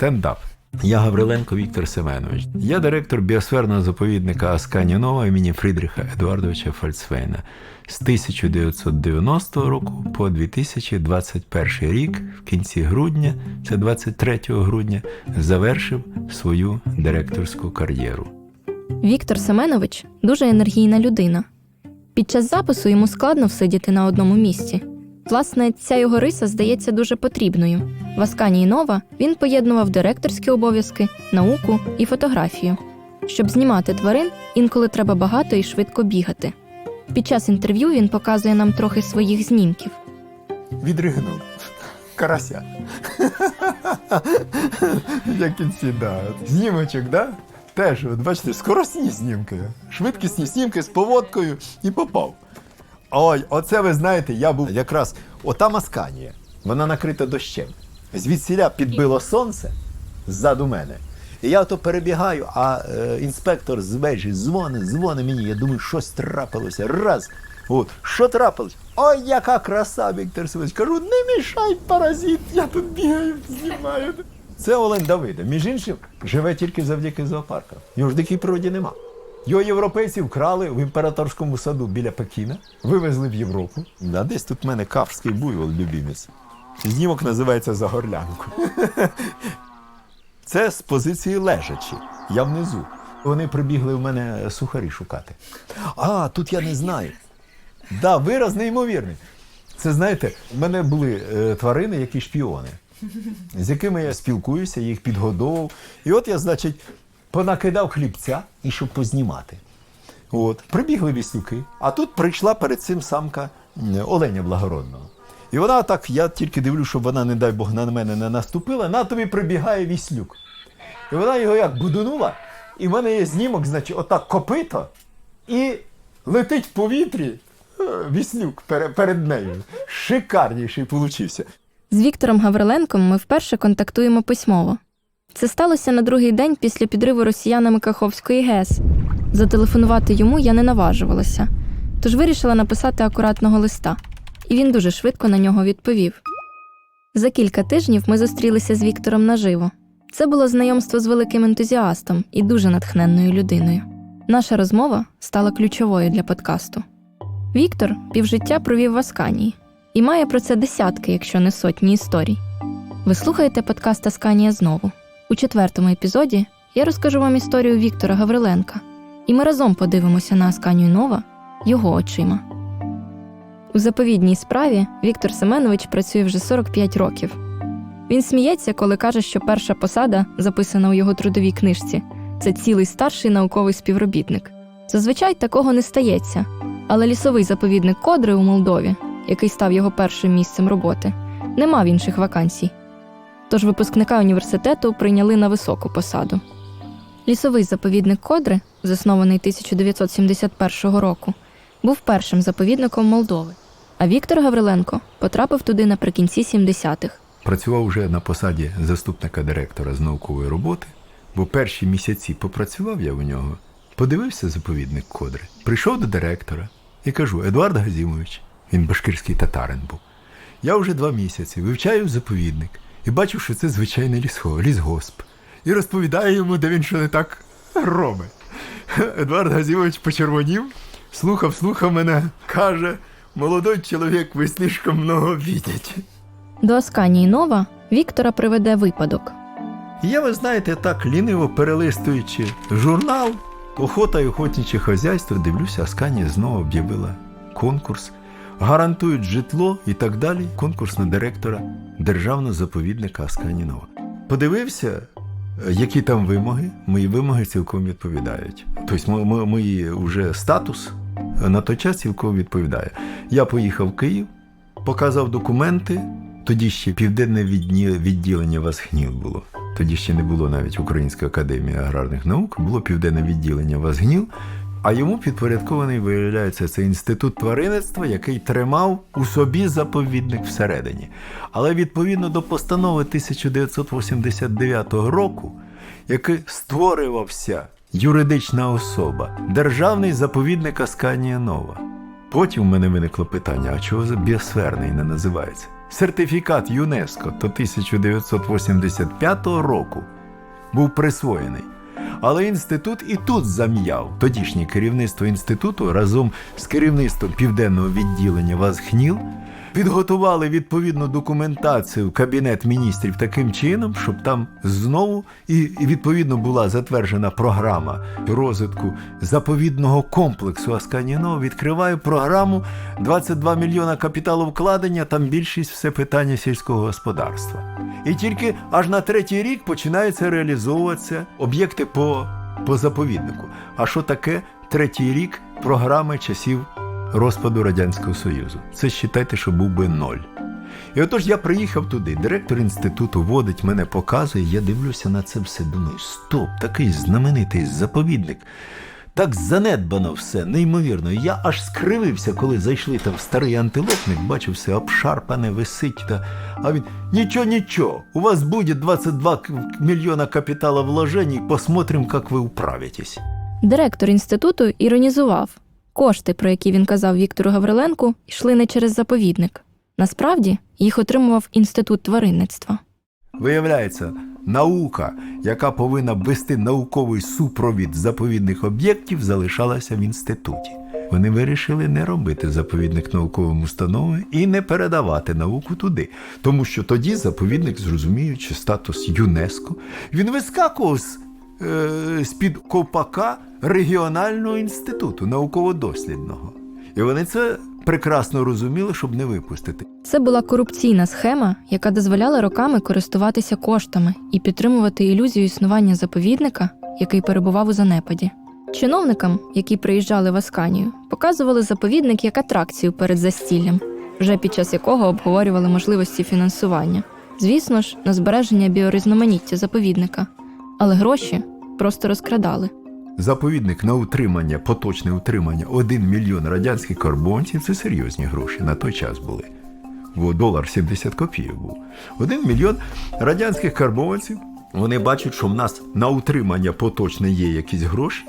Стендап. Я Гавриленко Віктор Семенович. Я директор біосферного заповідника Аскані Нова імені Фрідріха Едуардовича Фальцвейна. З 1990 року по 2021 рік, в кінці грудня, це 23 грудня, завершив свою директорську кар'єру. Віктор Семенович дуже енергійна людина. Під час запису йому складно всидіти на одному місці. Власне, ця його риса здається дуже потрібною. В Асканії Нова він поєднував директорські обов'язки, науку і фотографію. Щоб знімати тварин, інколи треба багато і швидко бігати. Під час інтерв'ю він показує нам трохи своїх знімків. Відригнув. Карася. Як кінці, да. Знімочок, да? Теж, бачите, скоростні знімки. Швидкісні знімки з поводкою і попав. Ой, оце ви знаєте, я був якраз ота масканія. Вона накрита дощем. Звідсіля підбило сонце ззаду мене. І я ото перебігаю, а е, інспектор з вежі дзвонить, дзвонить мені. Я думаю, щось трапилося. Раз. От, що трапилось? Ой, яка краса, Віктор Сивич. Кажу, не мішай, паразит, я тут бігаю, знімаю. Це Олень Давида. Між іншим, живе тільки завдяки зоопаркам. Його ж дикій природі нема. Його європейці вкрали в імператорському саду біля Пекіна, вивезли в Європу. А десь тут в мене каврський буйвол любімець. Знімок називається За горлянку. Це з позиції лежачі. Я внизу. Вони прибігли в мене сухарі шукати. А, тут я не знаю. Да, вираз неймовірний. Це знаєте, в мене були е, тварини, які шпіони, з якими я спілкуюся, їх підгодовував. І от я, значить, понакидав хлібця і щоб познімати. От, прибігли віслюки, а тут прийшла перед цим самка Оленя Благородного. І вона так, я тільки дивлюсь, щоб вона, не дай Бог, на мене не наступила, на тобі прибігає віслюк. І вона його як будунула, і в мене є знімок, значить, отак копито, і летить в повітрі е, віслюк пере- перед нею. Шикарніший получився. З Віктором Гавриленком ми вперше контактуємо письмово. Це сталося на другий день після підриву росіянами Каховської ГЕС. Зателефонувати йому я не наважувалася, тож вирішила написати акуратного листа, і він дуже швидко на нього відповів. За кілька тижнів ми зустрілися з Віктором наживо. Це було знайомство з великим ентузіастом і дуже натхненною людиною. Наша розмова стала ключовою для подкасту. Віктор півжиття провів в Асканії і має про це десятки, якщо не сотні історій. Ви слухаєте подкаст Асканія знову. У четвертому епізоді я розкажу вам історію Віктора Гавриленка, і ми разом подивимося на Асканію Нова його очима. У заповідній справі Віктор Семенович працює вже 45 років. Він сміється, коли каже, що перша посада, записана у його трудовій книжці, це цілий старший науковий співробітник. Зазвичай такого не стається, але лісовий заповідник Кодри у Молдові, який став його першим місцем роботи, не мав інших вакансій. Тож випускника університету прийняли на високу посаду. Лісовий заповідник Кодри, заснований 1971 року, був першим заповідником Молдови. А Віктор Гавриленко потрапив туди наприкінці 70-х. Працював вже на посаді заступника директора з наукової роботи, бо перші місяці попрацював я у нього, подивився заповідник Кодри, прийшов до директора і кажу: Едуард Газімович, він башкирський татарин був. Я вже два місяці вивчаю заповідник і бачу, що це звичайний лісго, лісгосп. І розповідаю йому, де він що не так робить. Едуард Газімович почервонів, слухав, слухав мене, каже: молодой чоловік, ви слишком много видите. До Асканії Нова Віктора приведе випадок. Я, ви знаєте, так ліниво перелистуючи журнал Охота і охотниче хазяйство, дивлюся, Асканія знову об'явила конкурс, гарантують житло і так далі. Конкурс на директора державного заповідника Асканія Нова. Подивився, е, які там вимоги. Мої вимоги цілком відповідають. Тобто, мо- мо- мої вже статус е, на той час цілком відповідає. Я поїхав в Київ, показав документи. Тоді ще південне відділення Васгнів було. Тоді ще не було навіть Української академії аграрних наук, було південне відділення Вазгніл, а йому підпорядкований, виявляється, це інститут тваринництва, який тримав у собі заповідник всередині. Але відповідно до постанови 1989 року, який створювався юридична особа, державний заповідник Асканія Нова. Потім в мене виникло питання: а чого біосферний не називається? сертифікат ЮНЕСКО до 1985 року був присвоєний. Але інститут і тут зам'яв. Тодішнє керівництво інституту разом з керівництвом південного відділення ВАЗХНІЛ підготували відповідну документацію в кабінет міністрів таким чином, щоб там знову і відповідно була затверджена програма розвитку заповідного комплексу Асканіно. Відкриваю програму 22 мільйона капіталовкладення, там більшість все питання сільського господарства. І тільки аж на третій рік починаються реалізовуватися об'єкти по, по заповіднику. А що таке третій рік програми часів розпаду Радянського Союзу? Це вважайте, що був би ноль. І отож я приїхав туди, директор інституту водить мене, показує, я дивлюся на це все, думаю, стоп, такий знаменитий заповідник. Так занедбано все, неймовірно. Я аж скривився, коли зайшли там в старий антилопник, бачив все обшарпане, висить. Та... А він нічого, нічого, у вас буде 22 к- мільйона капітала вложений, посмотрим, як ви управитесь. Директор інституту іронізував. Кошти, про які він казав Віктору Гавриленку, йшли не через заповідник. Насправді їх отримував інститут тваринництва. Виявляється, наука, яка повинна вести науковий супровід заповідних об'єктів, залишалася в інституті. Вони вирішили не робити заповідник науковим установою і не передавати науку туди, тому що тоді заповідник, зрозуміючи статус ЮНЕСКО, він вискакував з, з-під ковпака регіонального інституту науково-дослідного. І вони це прекрасно розуміли, щоб не випустити. Це була корупційна схема, яка дозволяла роками користуватися коштами і підтримувати ілюзію існування заповідника, який перебував у занепаді. Чиновникам, які приїжджали в Асканію, показували заповідник як атракцію перед застіллям, вже під час якого обговорювали можливості фінансування. Звісно ж, на збереження біорізноманіття заповідника, але гроші просто розкрадали. Заповідник на утримання, поточне утримання 1 мільйон радянських карбонців це серйозні гроші на той час були. Бо долар 70 копійок був. 1 мільйон радянських карбонців. Вони бачать, що в нас на утримання поточне є якісь гроші.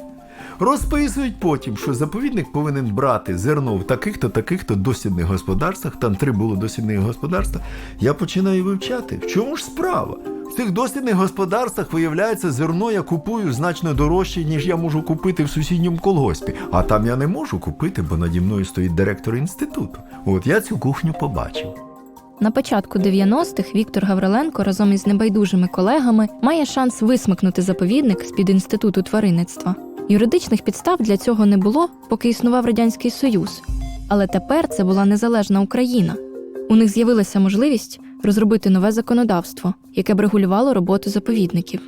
Розписують потім, що заповідник повинен брати зерно в таких-то, таких-то дослідних господарствах. Там три було дослідних господарства. Я починаю вивчати. В чому ж справа? В цих дослідних господарствах виявляється зерно, я купую значно дорожче, ніж я можу купити в сусідньому колгоспі. А там я не можу купити, бо наді мною стоїть директор інституту. От я цю кухню побачив. На початку 90-х Віктор Гавриленко разом із небайдужими колегами має шанс висмикнути заповідник з-під інституту тваринництва. Юридичних підстав для цього не було, поки існував радянський союз. Але тепер це була незалежна Україна. У них з'явилася можливість розробити нове законодавство, яке б регулювало роботу заповідників.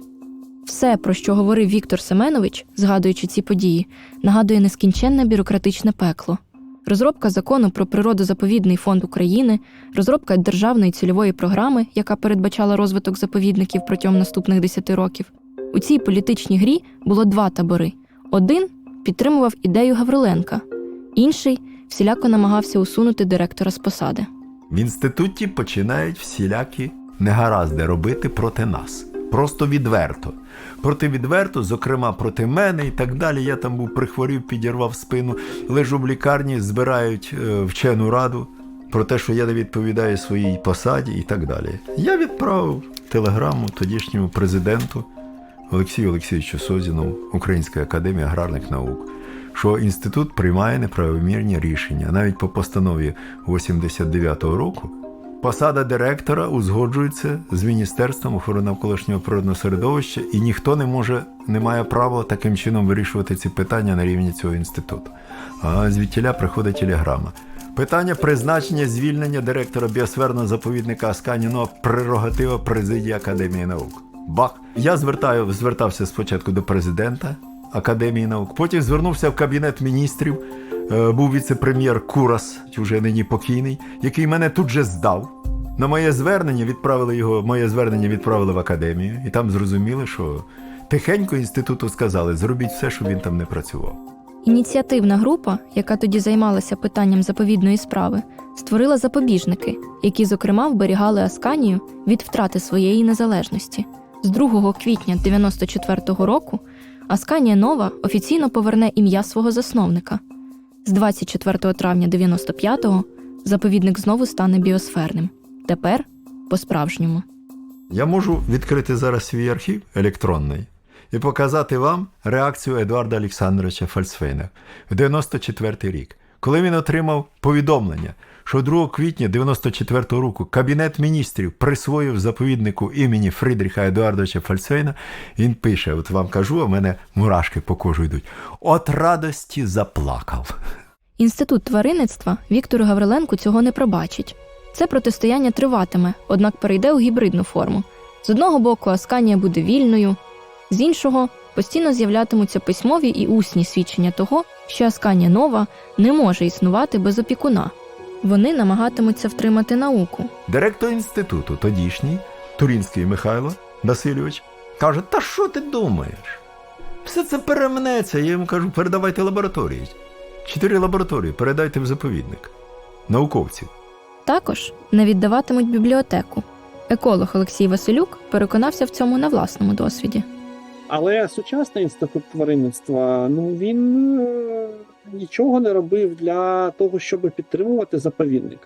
Все, про що говорив Віктор Семенович, згадуючи ці події, нагадує нескінченне бюрократичне пекло. Розробка закону про природозаповідний фонд України, розробка державної цільової програми, яка передбачала розвиток заповідників протягом наступних 10 років. У цій політичній грі було два табори: один підтримував ідею Гавриленка, інший всіляко намагався усунути директора з посади. В інституті починають всілякі негаразди робити проти нас. Просто відверто. Проти відверто, зокрема проти мене і так далі. Я там був прихворів, підірвав спину, лежу в лікарні, збирають е, вчену раду про те, що я не відповідаю своїй посаді і так далі. Я відправив телеграму тодішньому президенту Олексію Олексійовичу Созіну, Української академії аграрних наук, що інститут приймає неправомірні рішення. Навіть по постанові 89-го року посада директора узгоджується з Міністерством охорони навколишнього природного середовища, і ніхто не може, не має права таким чином вирішувати ці питання на рівні цього інституту. А звідтіля приходить телеграма. Питання призначення звільнення директора біосферного заповідника Асканіно прерогатива президії Академії наук. Бах! Я звертаю, звертався спочатку до президента Академії наук, потім звернувся в кабінет міністрів. Е, Був віце-прем'єр Курас, вже нині покійний, який мене тут же здав. На моє звернення відправили його, моє звернення відправили в академію, і там зрозуміли, що тихенько інституту сказали, зробіть все, щоб він там не працював. Ініціативна група, яка тоді займалася питанням заповідної справи, створила запобіжники, які, зокрема, вберігали Асканію від втрати своєї незалежності. З 2 квітня 94-го року Асканія Нова офіційно поверне ім'я свого засновника. З 24 травня 95-го заповідник знову стане біосферним. Тепер по-справжньому. Я можу відкрити зараз свій архів електронний і показати вам реакцію Едуарда Олександровича Фальцфейна в 94 рік, коли він отримав повідомлення, що 2 квітня 94 року Кабінет міністрів присвоїв заповіднику імені Фрідріха Едуардовича Фальцфейна. Він пише: От вам кажу, а мене мурашки по кожу йдуть. От радості заплакав. Інститут тваринництва Віктору Гавриленку цього не пробачить. Це протистояння триватиме, однак перейде у гібридну форму. З одного боку, Асканія буде вільною, з іншого постійно з'являтимуться письмові і усні свідчення того, що Асканія нова не може існувати без опікуна. Вони намагатимуться втримати науку. Директор інституту, тодішній, Турінський Михайло Васильович, каже: Та що ти думаєш? Все це перемнеться. Я йому кажу, передавайте лабораторії. Чотири лабораторії передайте в заповідник. Науковці. Також не віддаватимуть бібліотеку. Еколог Олексій Василюк переконався в цьому на власному досвіді. Але сучасний інститут тваринництва ну він е, нічого не робив для того, щоб підтримувати заповідник.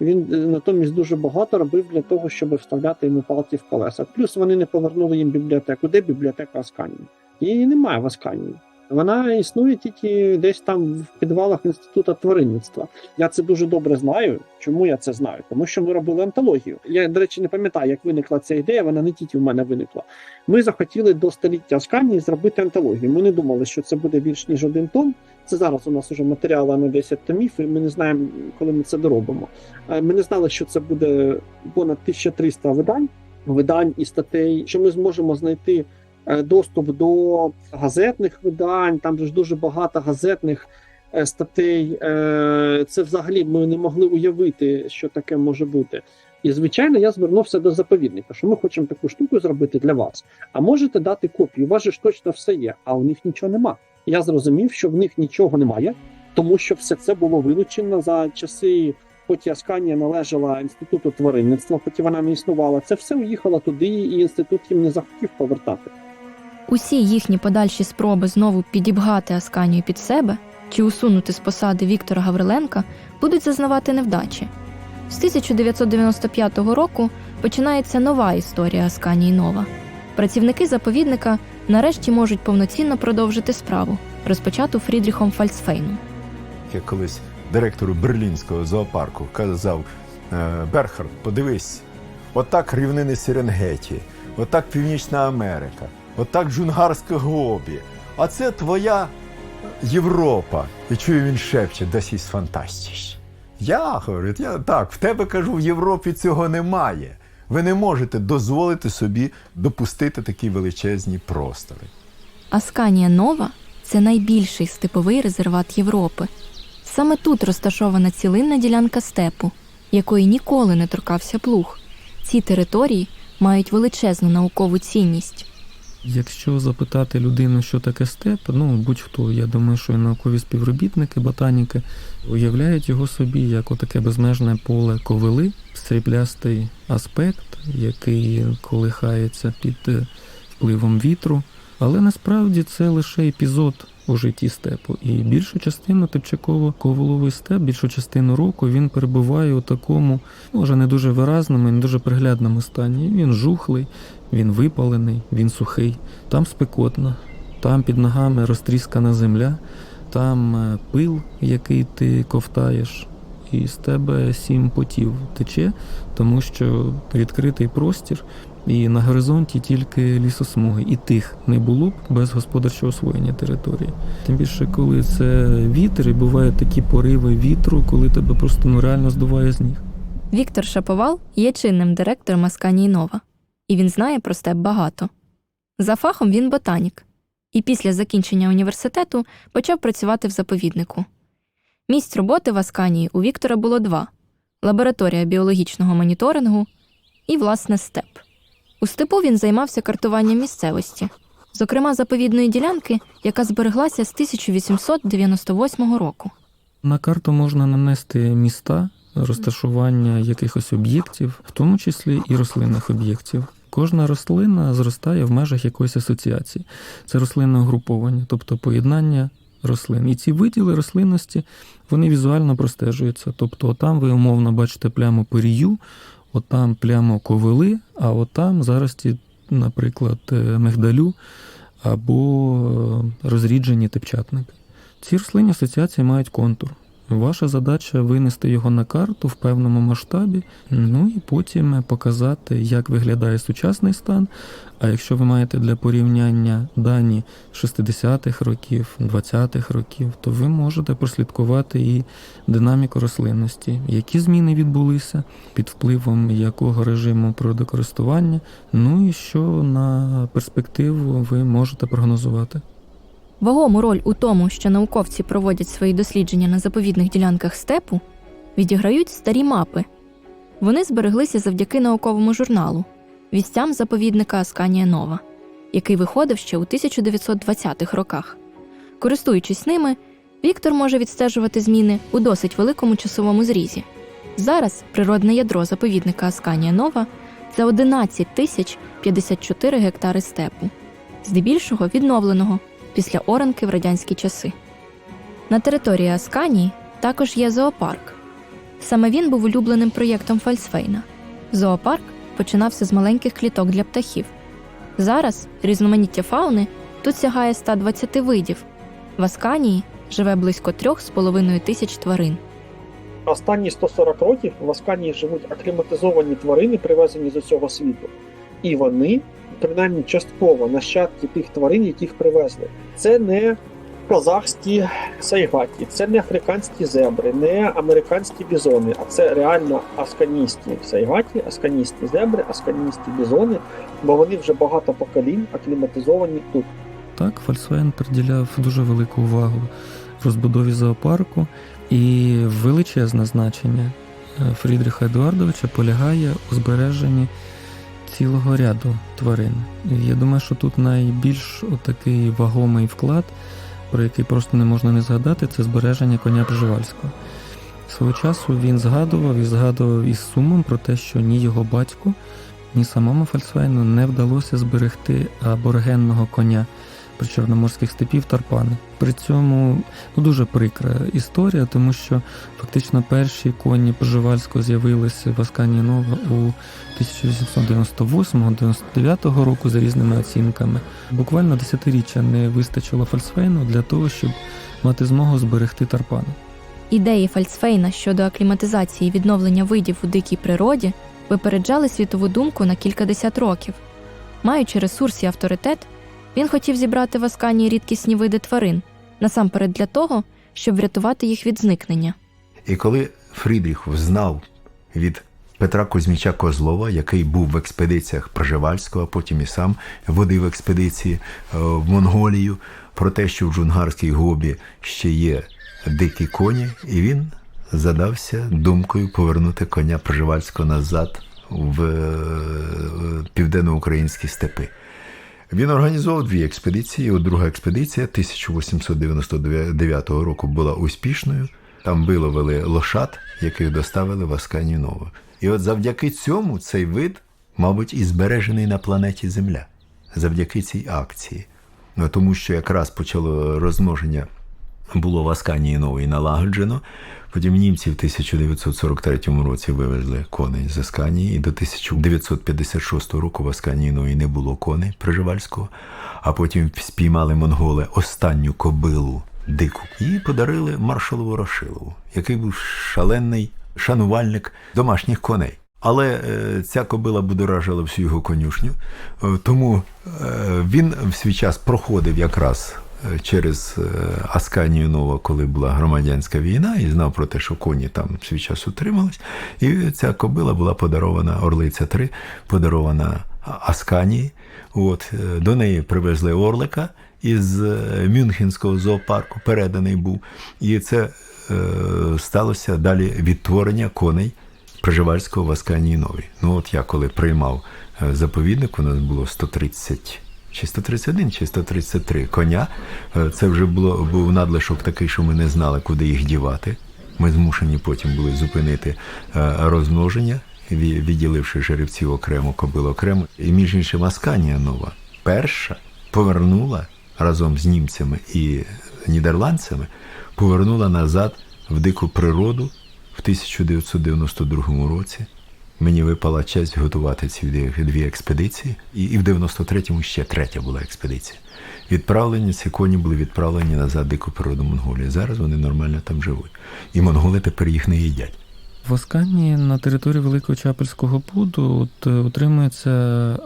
Він е, натомість дуже багато робив для того, щоб вставляти йому палки в колеса. Плюс вони не повернули їм бібліотеку. Де бібліотека Асканії? Її немає в Асканії. Вона існує тільки десь там в підвалах інституту тваринництва. Я це дуже добре знаю. Чому я це знаю? Тому що ми робили антологію. Я, до речі, не пам'ятаю, як виникла ця ідея. Вона не тільки в мене виникла. Ми захотіли до століття Асканії зробити антологію. Ми не думали, що це буде більш ніж один том. Це зараз у нас уже матеріали на 10 томів, і ми не знаємо, коли ми це доробимо. Е, Ми не знали, що це буде понад 1300 видань, видань і статей, що ми зможемо знайти доступ до газетних видань. Там ж дуже багато газетних е, статей. Е, Це взагалі ми не могли уявити, що таке може бути. І звичайно, я звернувся до заповідника, що ми хочемо таку штуку зробити для вас. А можете дати копію? У вас же ж точно все є, а у них нічого нема. Я зрозумів, що в них нічого немає, тому що все це було вилучено за часи. Поки Асканія належала інституту тваринництва, поки вона не існувала. Це все уїхало туди, і інститут їм не захотів повертати. Усі їхні подальші спроби знову підібгати Асканію під себе чи усунути з посади Віктора Гавриленка будуть зазнавати невдачі. З 1995 року починається нова історія Асканії Нова. Працівники заповідника нарешті можуть повноцінно продовжити справу, розпочату Фрідріхом Фальцфейном. Я колись директору берлінського зоопарку казав: «Е, Берхард, подивись, отак рівнини Серенгеті, отак Північна Америка, отак Джунгарське Гобі. А це твоя Європа. І чую, він шепче, das ist fantastisch. Я говорю, я так, в тебе кажу, в Європі цього немає. Ви не можете дозволити собі допустити такі величезні простори. Асканія Нова це найбільший степовий резерват Європи. Саме тут розташована цілинна ділянка степу, якої ніколи не торкався плуг. Ці території мають величезну наукову цінність. Якщо запитати людину, що таке степ, ну будь-хто, я думаю, що і наукові співробітники, ботаніки уявляють його собі як отаке безмежне поле ковили, сріблястий аспект, який колихається під е, впливом вітру. Але насправді це лише епізод у житті степу. І більшу частину типчаково-коволовий степ, більшу частину року він перебуває у такому, може не дуже виразному, не дуже приглядному стані. Він жухлий, він випалений, він сухий, там спекотно, там під ногами розтріскана земля, там е, пил, який ти ковтаєш, і з тебе сім потів тече, тому що відкритий простір, і на горизонті тільки лісосмуги. І тих не було б без господарчого освоєння території. Тим більше, коли це вітер, і бувають такі пориви вітру, коли тебе просто ну, реально здуває з ніг. Віктор Шаповал є чинним директором Асканії Нова, і він знає про степ багато. За фахом він ботанік, і після закінчення університету почав працювати в заповіднику. Місць роботи в Асканії у Віктора було два: лабораторія біологічного моніторингу і, власне, степ. У степу він займався картуванням місцевості, зокрема заповідної ділянки, яка збереглася з 1898 року. На карту можна нанести міста, розташування якихось об'єктів, в тому числі і рослинних об'єктів. Кожна рослина зростає в межах якоїсь асоціації. Це рослинне угруповання, тобто поєднання рослин. І ці виділи рослинності вони візуально простежуються. Тобто там ви умовно бачите пляму перію, отам плямо ковили, а отам зарості, наприклад, е, мигдалю або е, розріджені тепчатники. Ці рослинні асоціації мають контур. Ваша задача винести його на карту в певному масштабі, ну і потім показати, як виглядає сучасний стан. А якщо ви маєте для порівняння дані 60-х років, 20-х років, то ви можете прослідкувати і динаміку рослинності, які зміни відбулися, під впливом якого режиму природокористування, ну і що на перспективу ви можете прогнозувати. Вагому роль у тому, що науковці проводять свої дослідження на заповідних ділянках степу, відіграють старі мапи. Вони збереглися завдяки науковому журналу вістям заповідника Асканія Нова, який виходив ще у 1920-х роках. Користуючись ними, Віктор може відстежувати зміни у досить великому часовому зрізі. Зараз природне ядро заповідника Асканія Нова це 11 тисяч 54 гектари степу, здебільшого відновленого після оранки в радянські часи. На території Асканії також є зоопарк. Саме він був улюбленим проєктом Фальсфейна. Зоопарк починався з маленьких кліток для птахів. Зараз різноманіття фауни тут сягає 120 видів. В Асканії живе близько 3,5 тисяч тварин. Останні 140 років в Асканії живуть акліматизовані тварини, привезені з усього світу. І вони, принаймні частково, нащадки тих тварин, яких привезли. Це не казахські сайгаті, це не африканські зебри, не американські бізони, а це реально асканійські сайгаті, асканійські зебри, асканійські бізони, бо вони вже багато поколінь акліматизовані тут. Так, Фольксваген приділяв дуже велику увагу розбудові зоопарку, і величезне значення е, Фрідріха Едуардовича полягає у збереженні цілого ряду тварин. Я думаю, що тут найбільш такий вагомий вклад, про який просто не можна не згадати, це збереження коня Пржевальського. Свого часу він згадував і згадував із сумом про те, що ні його батьку, ні самому Фольксвагену не вдалося зберегти аборгенного коня причорноморських степів Тарпани. При цьому ну, дуже прикра історія, тому що фактично перші коні Пржевальського з'явилися в Аскані Нова у 1898-99 року за різними оцінками. Буквально десятиріччя не вистачило Фольксвейну для того, щоб мати змогу зберегти Тарпани. Ідеї Фальцфейна щодо акліматизації і відновлення видів у дикій природі випереджали світову думку на кількадесят років. Маючи ресурс і авторитет, він хотів зібрати в Асканії рідкісні види тварин, насамперед для того, щоб врятувати їх від зникнення. І коли Фрідріх знав від Петра Кузьміча Козлова, який був в експедиціях Пржевальського, а потім і сам водив експедиції е, в Монголію, про те, що в Джунгарській гобі ще є дикі коні, і він задався думкою повернути коня Пржевальського назад в е, південноукраїнські степи. Він організував дві експедиції. От друга експедиція 1899 року була успішною. Там виловили лошад, яких доставили в Асканію Нову. І от завдяки цьому цей вид, мабуть, і збережений на планеті Земля. Завдяки цій акції. Ну, тому що якраз почало розмноження було в Асканії Новій налагоджено. Потім німці в 1943 році вивезли коней з Асканії, і до 1956 року в Асканії Новій не було коней Приживальського, а потім спіймали монголи останню кобилу дику і подарили маршалову Рошилову, який був шалений шанувальник домашніх коней. Але е, ця кобила будоражила всю його конюшню, е, тому е, він в свій час проходив якраз через е, Асканію Нова, коли була громадянська війна, і знав про те, що коні там свій час утримались. І ця кобила була подарована, Орлиця 3, подарована Асканії. От, е, до неї привезли Орлика із е, Мюнхенського зоопарку, переданий був. І це е, сталося далі відтворення коней. Приживальського в Асканії Новій. Ну от я коли приймав е, заповідник, у нас було 130 чи 131, чи 133 коня. Е, Це вже було, був надлишок такий, що ми не знали, куди їх дівати. Ми змушені потім були зупинити е, розмноження, відділивши жеребців окремо, кобил окремо. І між іншим Асканія Нова перша повернула разом з німцями і нідерландцями, повернула назад в дику природу в 1992 році Мені випала честь готувати ці дві, експедиції, і, і в 93-му ще третя була експедиція. Відправлені, ці коні були відправлені назад дику природу Монголії. Зараз вони нормально там живуть. І монголи тепер їх не їдять. В Аскані на території Великого Чапельського пуду от, е, утримуються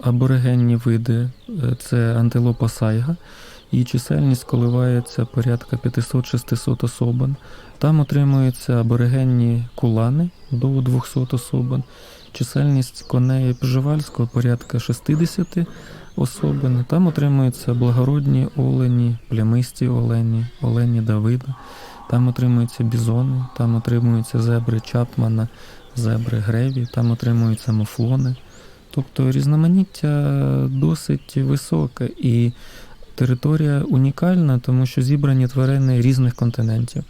аборигенні види. Е, Це антилопа сайга. Її чисельність коливається порядка 500-600 особин. Там отримуються аборигенні кулани до 200 особин. Чисельність коней Пжевальського порядка 60 особин. Там отримуються благородні олені, плямисті олені, олені Давида. Там отримуються бізони, там отримуються зебри Чапмана, зебри Греві, там отримуються муфлони. Тобто різноманіття досить високе і територія унікальна, тому що зібрані тварини різних континентів.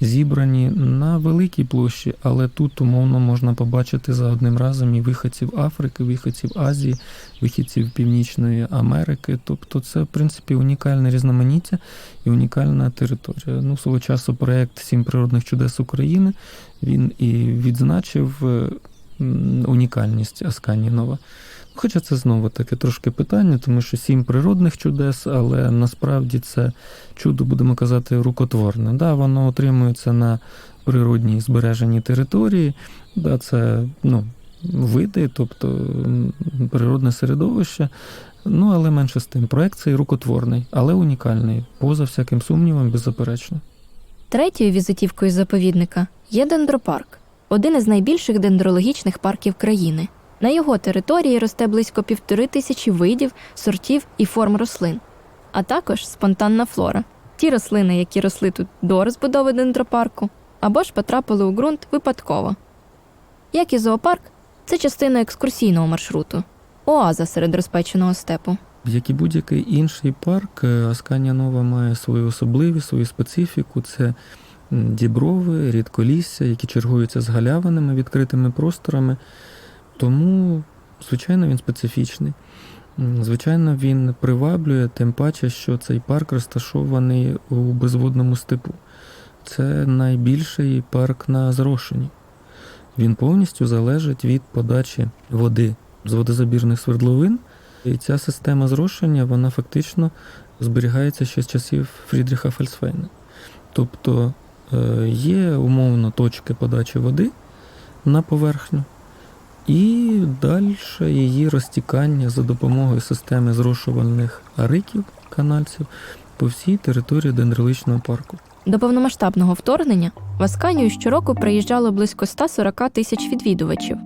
Зібрані на великій площі, але тут умовно можна побачити за одним разом і виходців Африки, виходців Азії, вихідців Північної Америки. Тобто це, в принципі, унікальне різноманіття і унікальна територія. Ну, свого часу проєкт Сім природних чудес України він і відзначив унікальність Асканінова. Хоча це знову таке трошки питання, тому що сім природних чудес, але насправді це чудо, будемо казати, рукотворне. Да, воно отримується на природній збереженій території, да, це ну, види, тобто природне середовище. Ну, але менше з тим, проект цей рукотворний, але унікальний, поза всяким сумнівом, беззаперечно. Третьою візитівкою заповідника є дендропарк, один із найбільших дендрологічних парків країни. На його території росте близько півтори тисячі видів, сортів і форм рослин, а також спонтанна флора. Ті рослини, які росли тут до розбудови дендропарку, або ж потрапили у ґрунт випадково. Як і зоопарк, це частина екскурсійного маршруту, оаза серед розпеченого степу. Як і будь-який інший парк, е, Асканія Нова має свою особливість, свою специфіку. Це діброви, рідколісся, які чергуються з галявинами, відкритими просторами. Тому, звичайно, він специфічний. Звичайно, він приваблює, тим паче, що цей парк розташований у безводному степу. Це найбільший парк на зрошенні. Він повністю залежить від подачі води з водозабірних свердловин. І ця система зрошення вона фактично зберігається ще з часів Фрідріха Фельдсфейна. Тобто е, є умовно точки подачі води на поверхню, і далі її розтікання за допомогою системи зрошувальних ариків, канальців по всій території дендроличного парку. До повномасштабного вторгнення в Асканію щороку приїжджало близько 140 тисяч відвідувачів.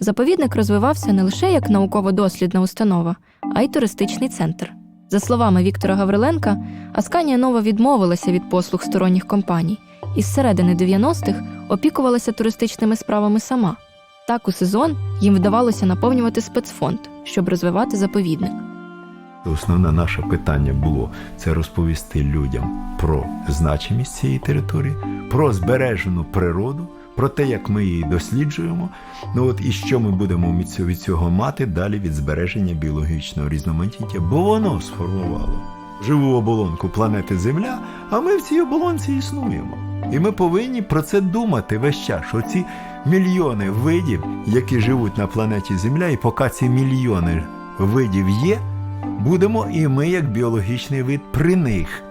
Заповідник розвивався не лише як науково-дослідна установа, а й туристичний центр. За словами Віктора Гавриленка, Асканія Нова відмовилася від послуг сторонніх компаній і з середини 90-х опікувалася туристичними справами сама. Так у сезон їм вдавалося наповнювати спецфонд, щоб розвивати заповідник. Основне наше питання було це розповісти людям про значимість цієї території, про збережену природу, про те, як ми її досліджуємо. Ну от і що ми будемо від цього- мати далі від збереження біологічного різноманіття, бо воно сформувало живу оболонку планети Земля, а ми в цій оболонці існуємо. І ми повинні про це думати весь час, що ці мільйони видів, які живуть на планеті Земля, і поки ці мільйони видів є, будемо і ми, як біологічний вид, при них.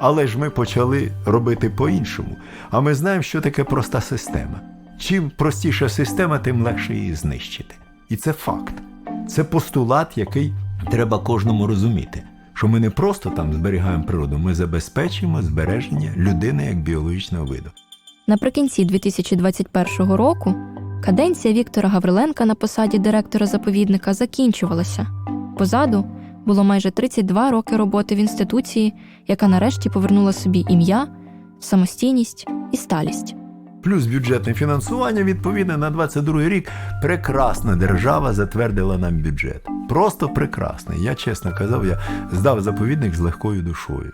Але ж ми почали робити по-іншому. А ми знаємо, що таке проста система. Чим простіша система, тим легше її знищити. І це факт. Це постулат, який треба кожному розуміти. Що ми не просто там зберігаємо природу, ми забезпечуємо збереження людини як біологічного виду. Наприкінці 2021 року каденція Віктора Гавриленка на посаді директора заповідника закінчувалася. Позаду було майже 32 роки роботи в інституції, яка нарешті повернула собі ім'я, самостійність і сталість. Плюс бюджетне фінансування відповідне на 22 рік. Прекрасна держава затвердила нам бюджет. Просто прекрасний. Я чесно казав, я здав заповідник з легкою душою.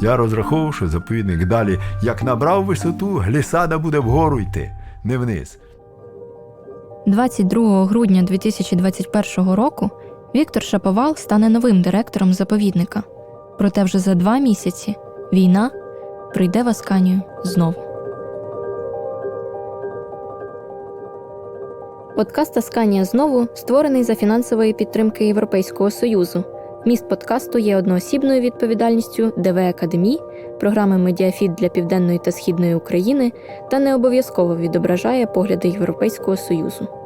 Я розраховував, що заповідник далі, як набрав висоту, глісада буде вгору йти, не вниз. 22 грудня 2021 року Віктор Шаповал стане новим директором заповідника. Проте вже за два місяці війна прийде в Асканію знову. Подкаст Асканія знову створений за фінансової підтримки Європейського Союзу. Міст подкасту є одноосібною відповідальністю ДВ Академії, програми Медіафіт для Південної та Східної України та не обов'язково відображає погляди Європейського Союзу.